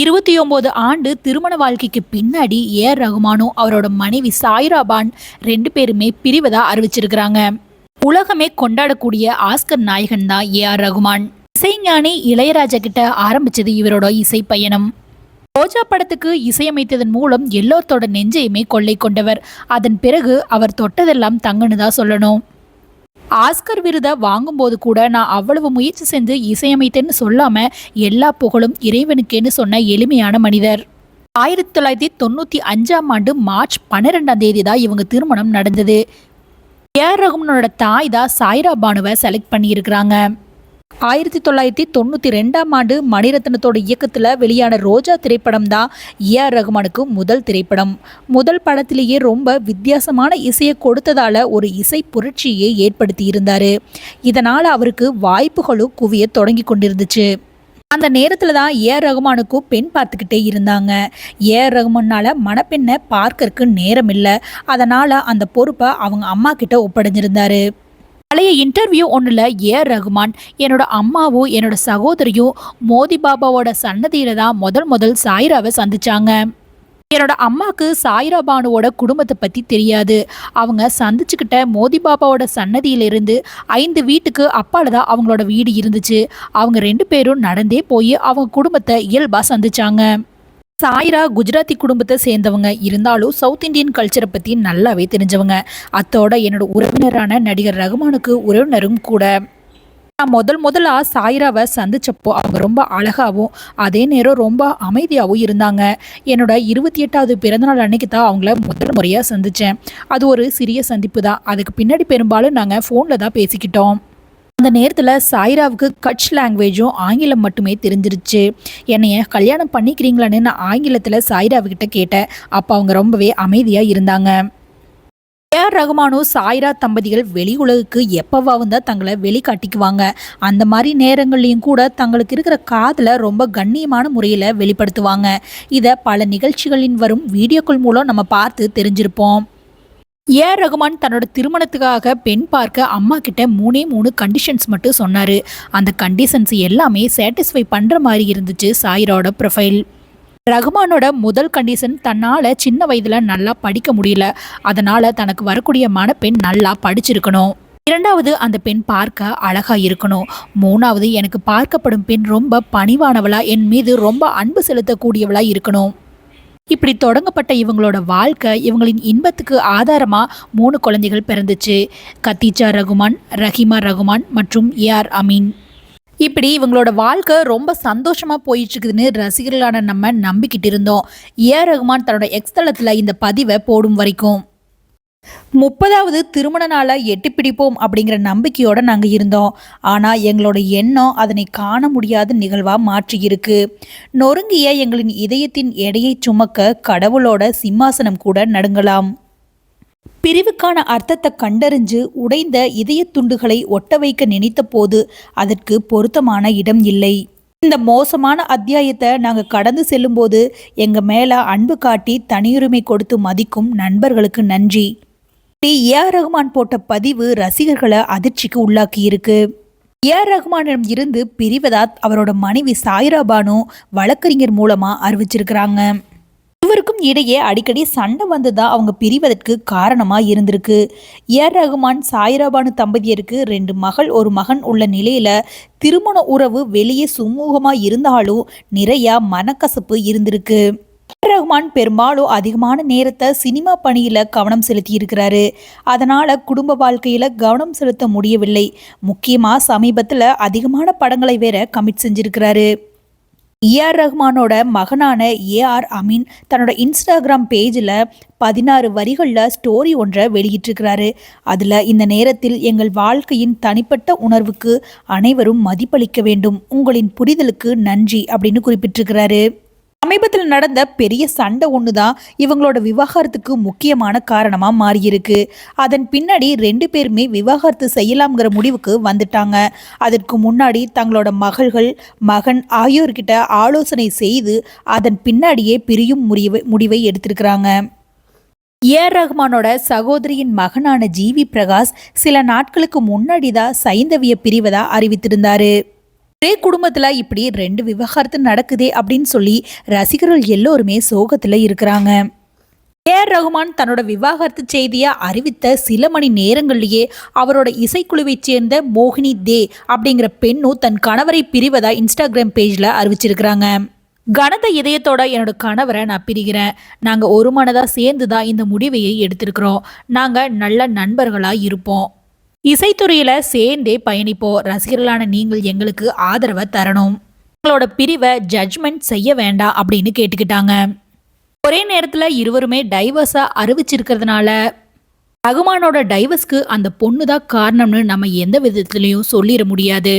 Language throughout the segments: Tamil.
இருபத்தி ஒன்பது ஆண்டு திருமண வாழ்க்கைக்கு பின்னாடி ஏ. ரகுமானும் அவரோட மனைவி சாய்ராபான் ரெண்டு பேருமே பிரிவதா அறிவிச்சிருக்கிறாங்க. உலகமே கொண்டாடக்கூடிய ஆஸ்கர் நாயகன் தான் ஏ. ஆர். ரகுமான். இசைஞானி இளையராஜா கிட்ட ஆரம்பிச்சது இவரோட இசை பயணம். ரோஜா படத்துக்கு இசையமைத்ததன் மூலம் எல்லோர்த்தோட நெஞ்சையுமே கொள்ளை கொண்டவர். அதன் பிறகு அவர் தொட்டதெல்லாம் தங்கன்னு தான் சொல்லணும். ஆஸ்கர் விருதை வாங்கும்போது கூட நான் அவ்வளவு முயற்சி செஞ்சு இசையமைத்தேன்னு சொல்லாமல் எல்லா புகழும் இறைவனுக்கேன்னு சொன்ன எளிமையான மனிதர். ஆயிரத்தி தொள்ளாயிரத்தி தொண்ணூற்றி அஞ்சாம் ஆண்டு மார்ச் பன்னிரெண்டாம் தேதி தான் இவங்க திருமணம் நடந்தது. ஏஆர் ரகுமனோட தாய் தான் சாய்ரா பானுவை செலக்ட் பண்ணியிருக்கிறாங்க. ஆயிரத்தி தொள்ளாயிரத்தி தொண்ணூற்றி ரெண்டாம் ஆண்டு மணிரத்னத்தோட இயக்கத்தில் வெளியான ரோஜா திரைப்படம் தான் ஏஆர் ரகுமானுக்கு முதல் திரைப்படம். முதல் படத்திலேயே ரொம்ப வித்தியாசமான இசையை கொடுத்ததால ஒரு இசை புரட்சியை ஏற்படுத்தி இருந்தார் இதனால் அவருக்கு வாய்ப்புகளும் குவிய தொடங்கி கொண்டிருந்துச்சு. அந்த நேரத்தில் தான் ஏஆர் ரகுமானுக்கும் பெண் பார்த்துக்கிட்டே இருந்தாங்க. ஏஆர் ரகுமானால் மணப்பெண்ணை பார்க்கறக்கு நேரம் இல்லை அதனால் அந்த பொறுப்பை அவங்க அம்மா கிட்ட ஒப்படைஞ்சிருந்தாரு. பழைய இன்டர்வியூ ஒன்றில் ஏஆர் ரகுமான் என்னோட அம்மாவும் என்னோட சகோதரியும் மோதி பாபாவோட சன்னதியில தான் முதல் முதல் சாய்ராவை சந்திச்சாங்க. என்னோட அம்மாவுக்கு சாய்ரா பானுவோட குடும்பத்தை பற்றி தெரியாது. அவங்க சந்திச்சுக்கிட்ட மோதி பாபாவோட சன்னதியிலிருந்து ஐந்து வீட்டுக்கு அப்பால தான் அவங்களோட வீடு இருந்துச்சு. அவங்க ரெண்டு பேரும் நடந்தே போய் அவங்க குடும்பத்தை இயல்பாக சந்திச்சாங்க. சாய்ரா குஜராத்தி குடும்பத்தை சேர்ந்தவங்க. இருந்தாலும் சவுத் இந்தியன் கல்ச்சரை பற்றி நல்லாவே தெரிஞ்சவங்க. அத்தோட என்னோட உறவினரான நடிகர் ரகுமானுக்கு உறவினரும் கூட. நான் முதல் முதலாக சாய்ராவை சந்தித்தப்போ அவங்க ரொம்ப அழகாகவும் அதே நேரம் ரொம்ப அமைதியாகவும் இருந்தாங்க. என்னோட இருபத்தி எட்டாவது பிறந்தநாள் அன்னைக்கு தான் அவங்கள முதல் முறையாக சந்தித்தேன் அது ஒரு சிறிய சந்திப்பு தான். அதுக்கு பின்னாடி பெரும்பாலும் நாங்கள் ஃபோனில் தான் பேசிக்கிட்டோம். அந்த நேரத்தில் சாய்ராவுக்கு கட்ச் லாங்குவேஜும் ஆங்கிலம் மட்டுமே தெரிஞ்சிருச்சு. என்னைய கல்யாணம் பண்ணிக்கிறீங்களான்னு நான் ஆங்கிலத்தில் சாய்ராவுக்கிட்ட கேட்டேன். அப்போ அவங்க ரொம்பவே அமைதியாக இருந்தாங்க. ஏஆர் ரகுமானும் சாய்ரா தம்பதிகள் வெளி உலகுக்கு எப்போவாவும் தான் தங்களை வெளிக்காட்டிக்குவாங்க. அந்த மாதிரி நேரங்கள்லையும் கூட தங்களுக்கு இருக்கிற காதில் ரொம்ப கண்ணியமான முறையில் வெளிப்படுத்துவாங்க. இதை பல நிகழ்ச்சிகளின் வரும் வீடியோக்கள் மூலம் நம்ம பார்த்து தெரிஞ்சிருப்போம். ஏ. ரகுமான் தன்னோட திருமணத்துக்காக பெண் பார்க்க அம்மா கிட்ட மூணே மூணு கண்டிஷன்ஸ் மட்டும் சொன்னார். அந்த கண்டிஷன்ஸ் எல்லாமே சாட்டிஸ்ஃபை பண்ணுற மாதிரி இருந்துச்சு சாயிரோட ப்ரொஃபைல் ரகுமானோட முதல் கண்டிஷன் தன்னால் சின்ன வயதில் நல்லா படிக்க முடியல. அதனால் தனக்கு வரக்கூடிய மணப்பெண் நல்லா படிச்சிருக்கணும். இரண்டாவது அந்த பெண் பார்க்க அழகாக இருக்கணும். மூணாவது எனக்கு பார்க்கப்படும் பெண் ரொம்ப பணிவானவளாக என் மீது ரொம்ப அன்பு செலுத்தக்கூடியவளாக இருக்கணும். இப்படி தொடங்கப்பட்ட இவங்களோட வாழ்க்கை இவங்களின் இன்பத்துக்கு ஆதாரமாக மூணு குழந்தைகள் பிறந்துச்சு. கத்தீச்சா ரகுமான் ரஹிமா ரகுமான் மற்றும் ஏஆர் அமீன். இப்படி இவங்களோட வாழ்க்கை ரொம்ப சந்தோஷமாக போயிட்டுருக்குதுன்னு ரசிகர்களான நம்ம நம்பிக்கிட்டு இருந்தோம். ஏ ரகுமான் தன்னோட எக்ஸ்தலத்தில் இந்த பதிவை போடும் வரைக்கும். முப்பதாவது திருமண நாளை எட்டி பிடிப்போம் அப்படிங்கிற நம்பிக்கையோடு நாங்கள் இருந்தோம். ஆனால் எங்களோட எண்ணம் அதனை காண முடியாத நிகழ்வாக மாற்றியிருக்கு நொறுங்கிய எங்களின் இதயத்தின் எடையை சுமக்க கடவுளோட சிம்மாசனம் கூட நடுங்கலாம். பிரிவுக்கான அர்த்தத்தை கண்டறிஞ்சு உடைந்த இதய துண்டுகளை ஒட்ட வைக்க நினைத்த போது அதற்கு பொருத்தமான இடம் இல்லை. இந்த மோசமான அத்தியாயத்தை நாங்கள் கடந்து செல்லும்போது எங்கள் மேலே அன்பு காட்டி தனியுரிமை கொடுத்து மதிக்கும் நண்பர்களுக்கு நன்றி. ஏஆர் ரஹ்மான் போட்ட பதிவு ரசிகர்களை அதிர்ச்சிக்கு உள்ளாக்கி இருக்கு ஏஆர் ரஹ்மானிடம் இருந்து பிரிவதா அவரோட மனைவி சாய்ரா பானு வழக்கறிஞர் மூலமா அறிவிச்சிருக்கிறாங்க. இவருக்கும் இடையே அடிக்கடி சண்டை வந்துதான் அவங்க பிரிவதற்கு காரணமாக இருந்திருக்கு. ஏஆர் ரகுமான் சாய்ராபானு தம்பதியருக்கு ரெண்டு மகள் ஒரு மகன் உள்ள நிலையில் திருமண உறவு வெளியே சுமூகமாக இருந்தாலும் நிறையா மனக்கசப்பு இருந்திருக்கு. ரகுமான் பெரும்பாலும் அதிகமான நேரத்தை சினிமா பணியில் கவனம் செலுத்தியிருக்கிறாரு. அதனால் குடும்ப வாழ்க்கையில் கவனம் செலுத்த முடியவில்லை. முக்கியமாக சமீபத்தில் அதிகமான படங்களை வேற கமிட் செஞ்சிருக்கிறாரு. ஏஆர் ரஹ்மானோட மகனான ஏஆர் அமீன் தன்னோட இன்ஸ்டாகிராம் பேஜில் பதினாறு வரிகளில் ஸ்டோரி ஒன்றை வெளியிட்டிருக்கிறாரு. அதில் இந்த நேரத்தில் எங்கள் வாழ்க்கையின் தனிப்பட்ட உணர்வுக்கு அனைவரும் மதிப்பளிக்க வேண்டும். உங்களின் புரிதலுக்கு நன்றி அப்படின்னு குறிப்பிட்டிருக்கிறாரு. சமீபத்தில் நடந்த பெரிய சண்டை ஒன்று தான் இவங்களோட விவாகரத்துக்கு முக்கியமான காரணமாக மாறியிருக்கு. அதன் பின்னாடி ரெண்டு பேருமே விவாகரத்து செய்யலாம்ங்கிற முடிவுக்கு வந்துட்டாங்க. அதற்கு முன்னாடி தங்களோட மகள்கள் மகன் ஆகியோர்கிட்ட ஆலோசனை செய்து அதன் பின்னாடியே பிரியும் முடிவை முடிவை எடுத்திருக்கிறாங்க. ஏஆர் ரஹ்மானோட சகோதரியின் மகனான ஜிவி பிரகாஷ் சில நாட்களுக்கு முன்னாடி தான் சைந்தவிய பிரிவதா அறிவித்திருந்தாரு. ஒரே குடும்பத்தில் இப்படி ரெண்டு விவகாரத்து நடக்குதே அப்படின்னு சொல்லி ரசிகர்கள் எல்லோருமே சோகத்தில் இருக்கிறாங்க. ஏஆர் ரகுமான் தன்னோட விவாகரத்து செய்தியை அறிவித்த சில மணி நேரங்கள்லேயே அவரோட இசைக்குழுவைச் சேர்ந்த மோகினி தே அப்படிங்கிற பெண்ணும் தன் கணவரை பிரிவதா இன்ஸ்டாகிராம் பேஜில் அறிவிச்சிருக்கிறாங்க. கனத இதயத்தோட என்னோட கணவரை நான் பிரிகிறேன். நாங்கள் ஒரு மனதாக சேர்ந்து தான் இந்த முடிவையை எடுத்திருக்கிறோம். நாங்கள் நல்ல நண்பர்களாக இருப்போம். இசைத்துறையில் சேர்ந்தே பயணிப்போம். ரசிகர்களான நீங்கள் எங்களுக்கு ஆதரவை தரணும். எங்களோட பிரிவை ஜட்ஜ்மெண்ட் செய்ய வேண்டாம் அப்படின்னு கேட்டுக்கிட்டாங்க. ஒரே நேரத்தில் இருவருமே டைவர்ஸாக அறிவிச்சிருக்கிறதுனால ரகுமானோட டைவர்ஸ்க்கு அந்த பொண்ணு தான் காரணம்னு நம்ம எந்த விதத்துலையும் சொல்லிட முடியாது.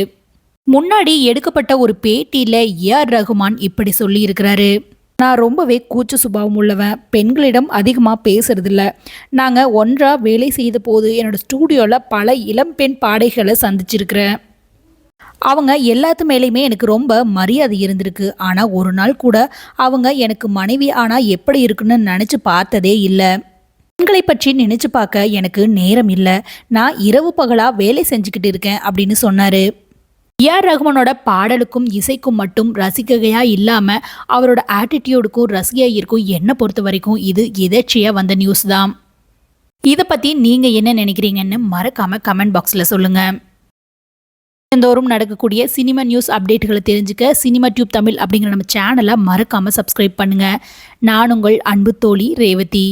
முன்னாடி எடுக்கப்பட்ட ஒரு பேட்டியில் ஏஆர் ரகுமான் இப்படி சொல்லியிருக்கிறாரு. நான் ரொம்பவே கூச்ச சுபாவம் உள்ளவன் பெண்களிடம் அதிகமாக பேசுறதில்ல. நாங்கள் ஒன்றாக வேலை செய்த போது என்னோடய ஸ்டூடியோவில் பல இளம்பெண் பாடைகளை சந்திச்சிருக்கிறேன் அவங்க எல்லாத்து மேலேயுமே எனக்கு ரொம்ப மரியாதை இருந்திருக்கு. ஆனால் ஒரு நாள் கூட அவங்க எனக்கு மனைவி ஆனால் எப்படி இருக்குன்னு நினச்சி பார்த்ததே இல்லை. பெண்களை பற்றி நினச்சி பார்க்க எனக்கு நேரம் இல்லை. நான் இரவு பகலாக வேலை செஞ்சுக்கிட்டு இருக்கேன் அப்படின்னு சொன்னார். ஏஆர் ரகுமனோட பாடலுக்கும் இசைக்கும் மட்டும் ரசிகையா இல்லாமல் அவரோட ஆட்டிடியூடுக்கும் ரசிகையாயிருக்கும் என்னை பொறுத்த வரைக்கும் இது எதேச்சியாக வந்த நியூஸ் தான். இதை பற்றி நீங்கள் என்ன நினைக்கிறீங்கன்னு மறக்காமல் கமெண்ட் பாக்ஸில் சொல்லுங்கள் தினந்தோறும் நடக்கக்கூடிய சினிமா நியூஸ் அப்டேட்டுகளை தெரிஞ்சுக்க சினிமா டியூப் தமிழ் அப்படிங்கிற நம்ம சேனலை மறக்காமல் சப்ஸ்கிரைப் பண்ணுங்கள் நான் உங்கள் அன்பு தோழி ரேவதி.